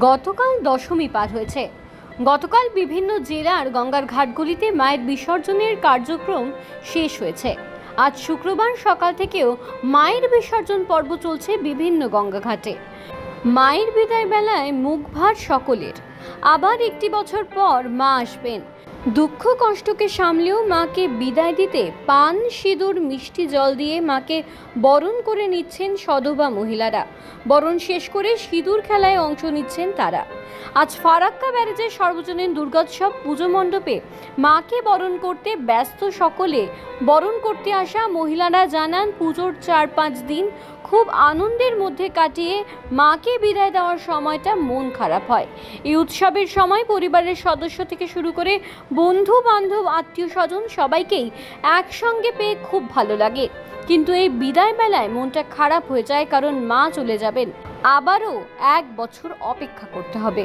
গতকাল দশমী পার হয়েছে। গতকাল বিভিন্ন জেলার গঙ্গার ঘাটগুলিতে মায়ের বিসর্জনের কার্যক্রম শেষ হয়েছে। আজ শুক্রবার সকাল থেকেও মায়ের বিসর্জন পর্ব চলছে বিভিন্ন গঙ্গা ঘাটে। মায়ের বিদায় বেলায় মুখ ভার সকলের। আবার একটি বছর পর মা আসবেন। দুঃখ কষ্টকে সামলেও মাকে বিদায় দিতে পান সিঁদুর, মিষ্টি জল দিয়ে মাকে বরণ করে নিচ্ছেন সধবা মহিলারা। বরণ শেষ করে সিঁদুর খেলায় অংশ নিচ্ছেন তারা। আজ ফারাক্কা ব্যারেজের সর্বজনীন দুর্গোৎসব পুজো মণ্ডপে মাকে বরণ করতে ব্যস্ত সকলে বরণ করতে আসা মহিলারা জানান পুজোর চার পাঁচ দিন খুব আনন্দের মধ্যে কাটিয়ে মাকে বিদায় দেওয়ার সময়টা মন খারাপ হয়। এই উৎসবের সময় পরিবারের সদস্য থেকে শুরু করে বন্ধু বান্ধব আত্মীয় স্বজন সবাইকেই একসঙ্গে পেয়ে খুব ভালো লাগে। কিন্তু এই বিদায় বেলায় মনটা খারাপ হয়ে যায় কারণ মা চলে যাবেন। আবারও এক বছর অপেক্ষা করতে হবে।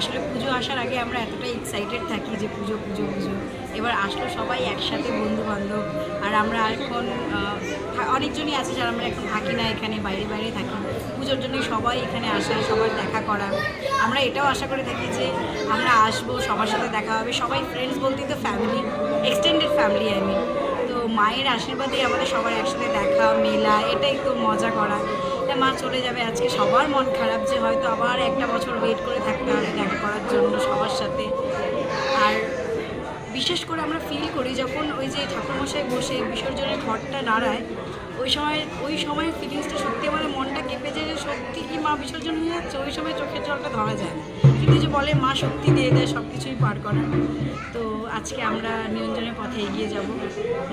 আসলে পুজো আসার আগে আমরা এতটাই এক্সাইটেড থাকি যে পুজো পুজো পুজো। এবার আসলো সবাই একসাথে বন্ধু বান্ধব আর আমরা এখন অনেকজনই আছে যারা আমরা এখন থাকি না এখানে, বাইরে বাইরে থাকি। পুজোর জন্য সবাই এখানে আসে, সবার দেখা করা। আমরা এটাও আশা করে থাকি যে আমরা আসব, সবার সাথে দেখা হবে। সবাই ফ্রেন্ডস বলতেই তো ফ্যামিলি এক্সটেন্ডেড ফ্যামিলি আমি তো মায়ের আশীর্বাদে আমাদের সবার একসাথে দেখা, মেলা, এটাই তো মজা করা। তা মা চলে যাবে, আজকে সবার মন খারাপ যে হয়তো আবার একটা বছর ওয়েট করে থাকতে হবে দেখা করার জন্য সবার সাথে। আর বিশেষ করে আমরা ফিল করি যখন ওই যে ঠাকুরমশাই বসে বিসর্জনের ঘরটা নাড়ায়, ওই সময়, ওই সময়ের ফিলিংসটা সত্যি আমার মনটা কেঁপে যায় যে সত্যি কি মা বিসর্জন হয়ে যাচ্ছে? ওই সময় চোখের জলটা ধরা যায় না। কিন্তু যে বলে মা শক্তি দিয়ে দেয় সব কিছুই পার করা তো আজকে আমরা নিরঞ্জনের পথে এগিয়ে যাব।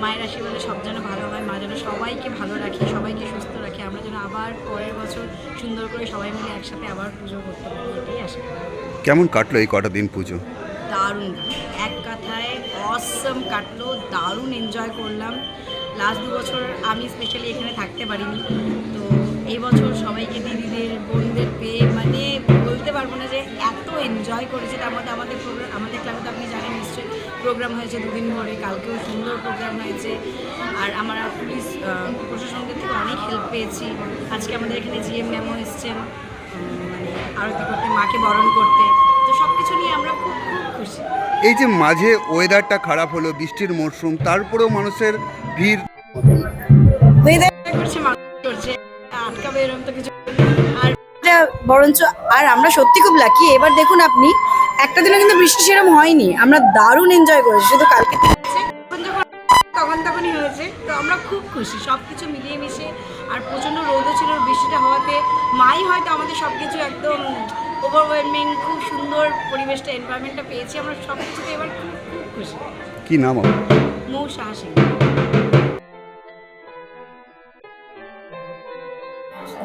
মায়ের আশীর্বাদে সব যেন ভালো হয়, মা যেন সবাইকে ভালো রাখে, সবাইকে সুস্থ রাখে। আমরা যেন আবার পরের বছর সুন্দর করে সবাই মিলে একসাথে আবার পুজো করতে পারি এটাই আশা করি। কেমন কাটলো এই কটা দিন পুজো? দারুণ এক কথায় অসম কাটলো দারুণ এনজয় করলাম। লাস্ট দু বছর আমি স্পেশালি এখানে থাকতে পারিনি। তো এই বছর সবাইকে দিদিদের বোনদের পেয়ে মানে বলতে পারব না যে এত এনজয় করেছে তার মধ্যে আমাদের প্রোগ্রাম আমাদের ক্লাবে তো আপনি জানেন প্রোগ্রাম হয়েছে দুদিন ধরে কালকেও সুন্দর প্রোগ্রাম হয়েছে। আর আমরা পুলিশ আহ, প্রশাসনদের থেকে অনেক হেল্প পেয়েছি। আজকে আমাদের এখানে জিএম ম্যামও এসছেন। মানে আরতি করতে মাকে বরণ করতে। তো সব কিছু নিয়ে আমরা খুব খুব খুশি। এই যে মাঝে ওয়েদারটা খারাপ হলো বৃষ্টির মরশুম তারপরেও মানুষের ভিড়। করছে মানুষ করছে। আটকাবে এরকম তো কিছু। আর বরঞ্চ আর আমরা সত্যি খুব লাকি এবার দেখুন আপনি একটা দিনও কিন্তু বৃষ্টি সেরকম হয়নি আমরা দারুণ এনজয় করেছি শুধু কালকে যখন যখন তখন তখনই হয়েছে তো আমরা খুব খুশি সব কিছু মিলিয়ে মিশে আর প্রচণ্ড রোদও ছিল বৃষ্টিটা হওয়াতে মাই হয়তো আমাদের সব কিছু একদম ওভারওয়েলমিং খুব সুন্দর পরিবেশটা এনভায়রনমেন্টটা পেয়েছি আমরা সব কিছুতে এবার খুব খুব খুশি কি নাম আপনার? মৌ সাহা সিং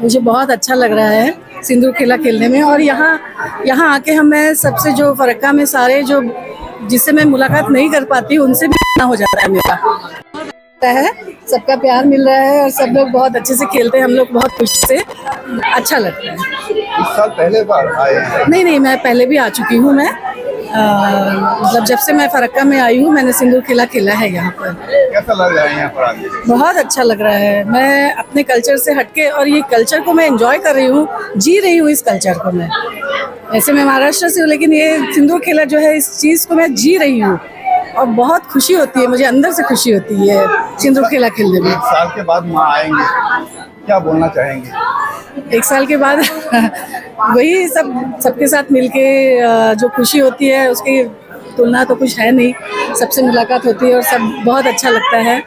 मुझे बहुत अच्छा लग रहा है सिंदूर खेला खेलने में और यहाँ यहाँ आके हमें सबसे जो फरक्का में सारे जो जिससे मैं मुलाकात नहीं कर पाती उनसे भी ना हो जाता है मेरा। है सबका प्यार मिल रहा है और सब लोग बहुत अच्छे से खेलते हैं हम लोग बहुत खुशी से अच्छा लगता है। इस साल पहले बार आए नहीं नहीं मैं पहले भी आ चुकी हूँ मैं। मतलब जब से मैं फरक्का में आई हूँ मैंने सिंदूर किला खेला है यहाँ पर। कैसा लग रहा है यहाँ पर बहुत अच्छा लग रहा है। मैं अपने कल्चर से हटके और ये कल्चर को मैं एंजॉय कर रही हूँ जी रही हूँ इस कल्चर को मैं। ऐसे मैं महाराष्ट्र से हूँ लेकिन ये सिंदूर खेला जो है इस चीज़ को मैं जी रही हूँ और बहुत खुशी होती है मुझे अंदर से खुशी होती है सिंदूर खेला खेलने में। साल के बाद माँ आएँगे क्या बोलना चाहेंगे? एक साल के बाद वही सब, सबके साथ मिलके जो खुशी होती है, उसकी तुलना तो कुछ है नहीं। सबसे मुलाकात होती है और सब बहुत अच्छा लगता है।